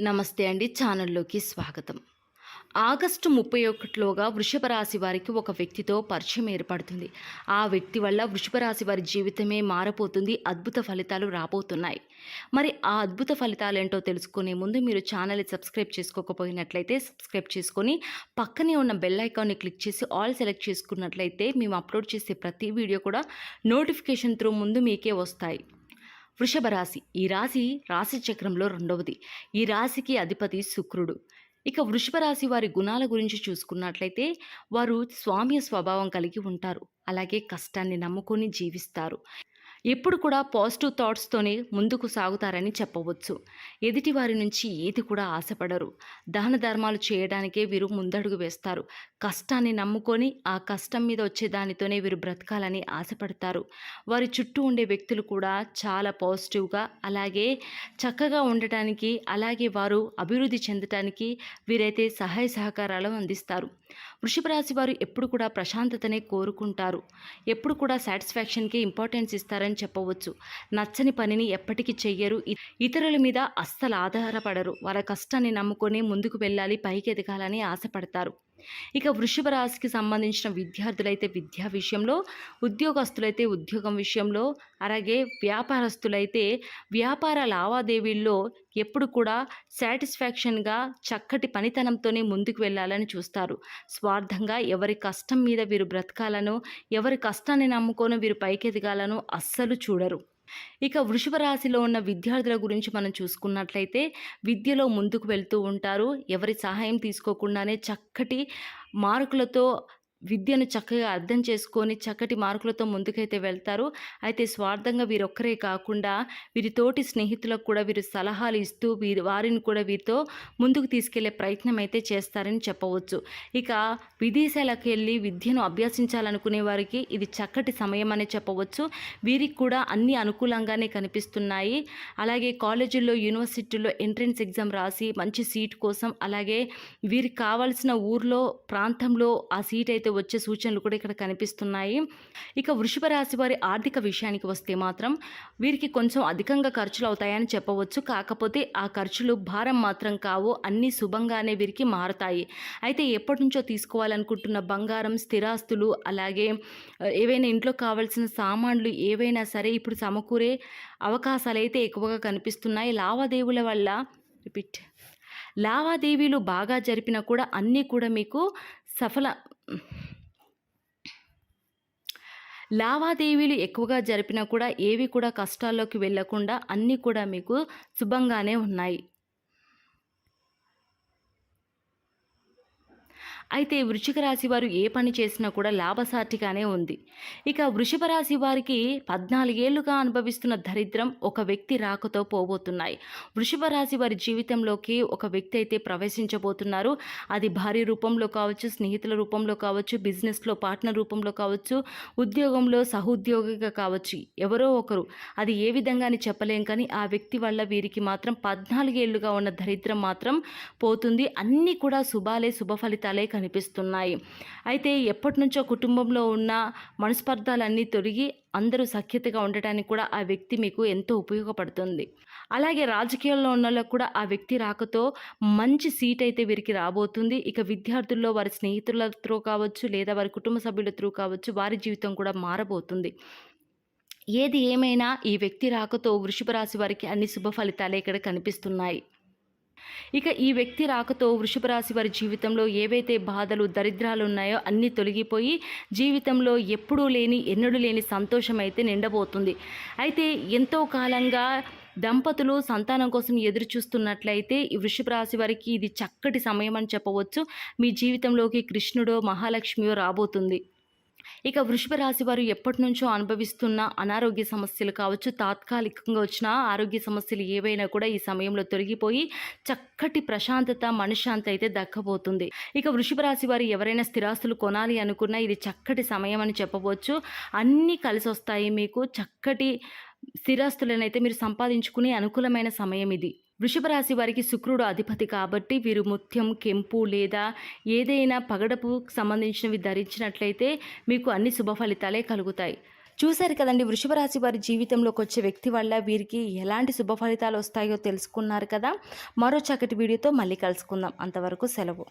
నమస్తే అండి ఛానల్లోకి స్వాగతం. ఆగస్టు ముప్పై ఒకటిలోగా వృషభ రాశి వారికి ఒక వ్యక్తితో పరిచయం ఏర్పడుతుంది. ఆ వ్యక్తి వల్ల వృషభ రాశి వారి జీవితమే మారపోతుంది అద్భుత ఫలితాలు రాబోతున్నాయి. మరి ఆ అద్భుత ఫలితాలు ఏంటో తెలుసుకునే ముందు మీరు ఛానల్ని సబ్స్క్రైబ్ చేసుకోకపోయినట్లయితే సబ్స్క్రైబ్ చేసుకొని పక్కనే ఉన్న బెల్ ఐకాన్ని క్లిక్ చేసి ఆల్ సెలెక్ట్ చేసుకున్నట్లయితే మేము అప్లోడ్ చేసే ప్రతి వీడియో కూడా నోటిఫికేషన్ త్రూ ముందు మీకే వస్తాయి. వృషభ రాశి. ఈ రాశి రాశి చక్రంలో రెండవది. ఈ రాశికి అధిపతి శుక్రుడు. ఇక వృషభ రాశి వారి గుణాల గురించి చూసుకున్నట్లయితే వారు స్వామ్య స్వభావం కలిగి ఉంటారు. అలాగే కష్టాన్ని నమ్ముకొని జీవిస్తారు. ఎప్పుడు కూడా పాజిటివ్ థాట్స్తోనే ముందుకు సాగుతారని చెప్పవచ్చు. ఎదుటి వారి నుంచి ఏది కూడా ఆశపడరు. దాన ధర్మాలు చేయడానికే వీరు ముందడుగు వేస్తారు. కష్టాన్ని నమ్ముకొని ఆ కష్టం మీద వచ్చే దానితోనే వీరు బ్రతకాలని ఆశపడతారు. వారి చుట్టూ ఉండే వ్యక్తులు కూడా చాలా పాజిటివ్గా అలాగే చక్కగా ఉండటానికి అలాగే వారు అభివృద్ధి చెందటానికి వీరైతే సహాయ సహకారాలు అందిస్తారు. వృషభ రాశి వారు ఎప్పుడు కూడా ప్రశాంతతనే కోరుకుంటారు. ఎప్పుడు కూడా సాటిస్ఫాక్షన్కి ఇంపార్టెన్స్ ఇస్తారని చెప్పవచ్చు. నచ్చని పనిని ఎప్పటికీ చెయ్యరు. ఇతరుల మీద అస్సలు ఆధారపడరు. వాళ్ళ కష్టాన్ని నమ్ముకొని ముందుకు వెళ్ళాలి పైకి ఎదగాలని ఆశపడతారు. ఇక వృషభ రాశికి సంబంధించిన విద్యార్థులైతే విద్యా విషయంలో ఉద్యోగస్తులైతే ఉద్యోగం విషయంలో అలాగే వ్యాపారస్తులైతే వ్యాపార లావాదేవీల్లో ఎప్పుడు కూడా సాటిస్ఫాక్షన్గా చక్కటి పనితనంతోనే ముందుకు వెళ్ళాలని చూస్తారు. స్వార్థంగా ఎవరి కష్టం మీద వీరు బ్రతకాలను ఎవరి కష్టాన్ని నమ్ముకొని వీరు పైకెదగాలను అస్సలు చూడరు. ఇక వృషభ రాశిలో ఉన్న విద్యార్థుల గురించి మనం చూసుకున్నట్లయితే విద్యలో ముందుకు వెళ్తూ ఉంటారు. ఎవరి సహాయం తీసుకోకుండానే చక్కటి మార్కులతో విద్యను చక్కగా అర్థం చేసుకొని చక్కటి మార్కులతో ముందుకైతే వెళ్తారు. అయితే స్వార్థంగా వీరొక్కరే కాకుండా వీరితోటి స్నేహితులకు కూడా వీరు సలహాలు ఇస్తూ వీరి వారిని కూడా వీరితో ముందుకు తీసుకెళ్ళే ప్రయత్నం అయితే చేస్తారని చెప్పవచ్చు. ఇక విదేశాలకు వెళ్ళి విద్యను అభ్యసించాలనుకునే వారికి ఇది చక్కటి సమయం అని చెప్పవచ్చు. వీరికి కూడా అన్ని అనుకూలంగానే కనిపిస్తున్నాయి. అలాగే కాలేజీల్లో యూనివర్సిటీల్లో ఎంట్రన్స్ ఎగ్జామ్ రాసి మంచి సీట్ కోసం అలాగే వీరికి కావాల్సిన ఊర్లో ప్రాంతంలో ఆ సీట్ అయితే వచ్చే సూచనలు కూడా ఇక్కడ కనిపిస్తున్నాయి. ఇక వృషభ రాశి వారి ఆర్థిక విషయానికి వస్తే మాత్రం వీరికి కొంచెం అధికంగా ఖర్చులు అవుతాయని చెప్పవచ్చు. కాకపోతే ఆ ఖర్చులు భారం మాత్రం కావు. అన్నీ శుభంగానే వీరికి మారతాయి. అయితే ఎప్పటి నుంచో తీసుకోవాలనుకుంటున్న బంగారం స్థిరాస్తులు అలాగే ఏవైనా ఇంట్లో కావాల్సిన సామాన్లు ఏవైనా సరే ఇప్పుడు సమకూరే అవకాశాలు అయితే ఎక్కువగా కనిపిస్తున్నాయి. లావాదేవీల వల్ల రిపీట్. లావాదేవీలు బాగా జరిపినా కూడా అన్నీ కూడా మీకు సఫల లావాదేవీలు ఎక్కువగా జరిపినా కూడా ఏవి కూడా కష్టాల్లోకి వెళ్ళకుండా అన్నీ కూడా మీకు శుభంగానే ఉన్నాయి. అయితే వృశ్చిక రాశి వారు ఏ పని చేసినా కూడా లాభసాటిగానే ఉంది. ఇక వృషభ రాశి వారికి పద్నాలుగేళ్ళుగా అనుభవిస్తున్న దరిద్రం ఒక వ్యక్తి రాకతో పోబోతున్నాయి. వృషభ రాశి వారి జీవితంలోకి ఒక వ్యక్తి అయితే ప్రవేశించబోతున్నారు. అది భార్య రూపంలో కావచ్చు స్నేహితుల రూపంలో కావచ్చు బిజినెస్లో పార్ట్నర్ రూపంలో కావచ్చు ఉద్యోగంలో సహోద్యోగిగా కావచ్చు ఎవరో ఒకరు. అది ఏ విధంగా అని చెప్పలేం కానీ ఆ వ్యక్తి వల్ల వీరికి మాత్రం పద్నాలుగేళ్ళుగా ఉన్న దరిద్రం మాత్రం పోతుంది. అన్నీ కూడా శుభాలే శుభ ఫలితాలే కనిపిస్తున్నాయి. అయితే ఎప్పటి నుంచో కుటుంబంలో ఉన్న మనస్పర్ధాలన్నీ తొలగి అందరూ సఖ్యతగా ఉండటానికి కూడా ఆ వ్యక్తి మీకు ఎంతో ఉపయోగపడుతుంది. అలాగే రాజకీయాల్లో ఉన్న వాళ్ళకు కూడా ఆ వ్యక్తి రాకతో మంచి సీట్ అయితే వీరికి రాబోతుంది. ఇక విద్యార్థుల్లో వారి స్నేహితుల త్రూ కావచ్చు లేదా వారి కుటుంబ సభ్యుల త్రూ కావచ్చు వారి జీవితం కూడా మారబోతుంది. ఏది ఏమైనా ఈ వ్యక్తి రాకతో వృషభ రాశి వారికి అన్ని శుభ ఫలితాలే ఇక్కడ కనిపిస్తున్నాయి. ఇక ఈ వ్యక్తి రాకతో వృషభ రాశి వారి జీవితంలో ఏవైతే బాధలు దరిద్రాలు ఉన్నాయో అన్నీ తొలగిపోయి జీవితంలో ఎప్పుడూ లేని ఎన్నడూ లేని సంతోషం అయితే నిండబోతుంది. అయితే ఎంతో కాలంగా దంపతులు సంతానం కోసం ఎదురు చూస్తున్నట్లయితే ఈ వృషభ రాశి వారికి ఇది చక్కటి సమయం అని చెప్పవచ్చు. మీ జీవితంలోకి కృష్ణుడో మహాలక్ష్మియో రాబోతుంది. ఇక వృషభ రాశి వారు ఎప్పటి నుంచో అనుభవిస్తున్న అనారోగ్య సమస్యలు కావచ్చు తాత్కాలికంగా వచ్చిన ఆరోగ్య సమస్యలు ఏవైనా కూడా ఈ సమయంలో తొలగిపోయి చక్కటి ప్రశాంతత మనశ్శాంతి అయితే దక్కబోతుంది. ఇక వృషభ రాశి వారు ఎవరైనా స్థిరాస్తులు కొనాలి అనుకున్నా ఇది చక్కటి సమయం అని చెప్పవచ్చు. అన్నీ కలిసి వస్తాయి మీకు. చక్కటి స్థిరాస్తులను అయితే మీరు సంపాదించుకునే అనుకూలమైన సమయం ఇది. వృషభ రాశి వారికి శుక్రుడు అధిపతి కాబట్టి వీరు ముత్యం కెంపు లేదా ఏదైనా పగడపు సంబంధించినవి ధరించినట్లయితే మీకు అన్ని శుభ ఫలితాలే కలుగుతాయి. చూశారు కదండి వృషభ రాశి వారి జీవితంలోకి వచ్చే వ్యక్తి వల్ల వీరికి ఎలాంటి శుభ ఫలితాలు వస్తాయో తెలుసుకున్నారు కదా. మరో చక్కటి వీడియోతో మళ్ళీ కలుసుకుందాం. అంతవరకు సెలవు.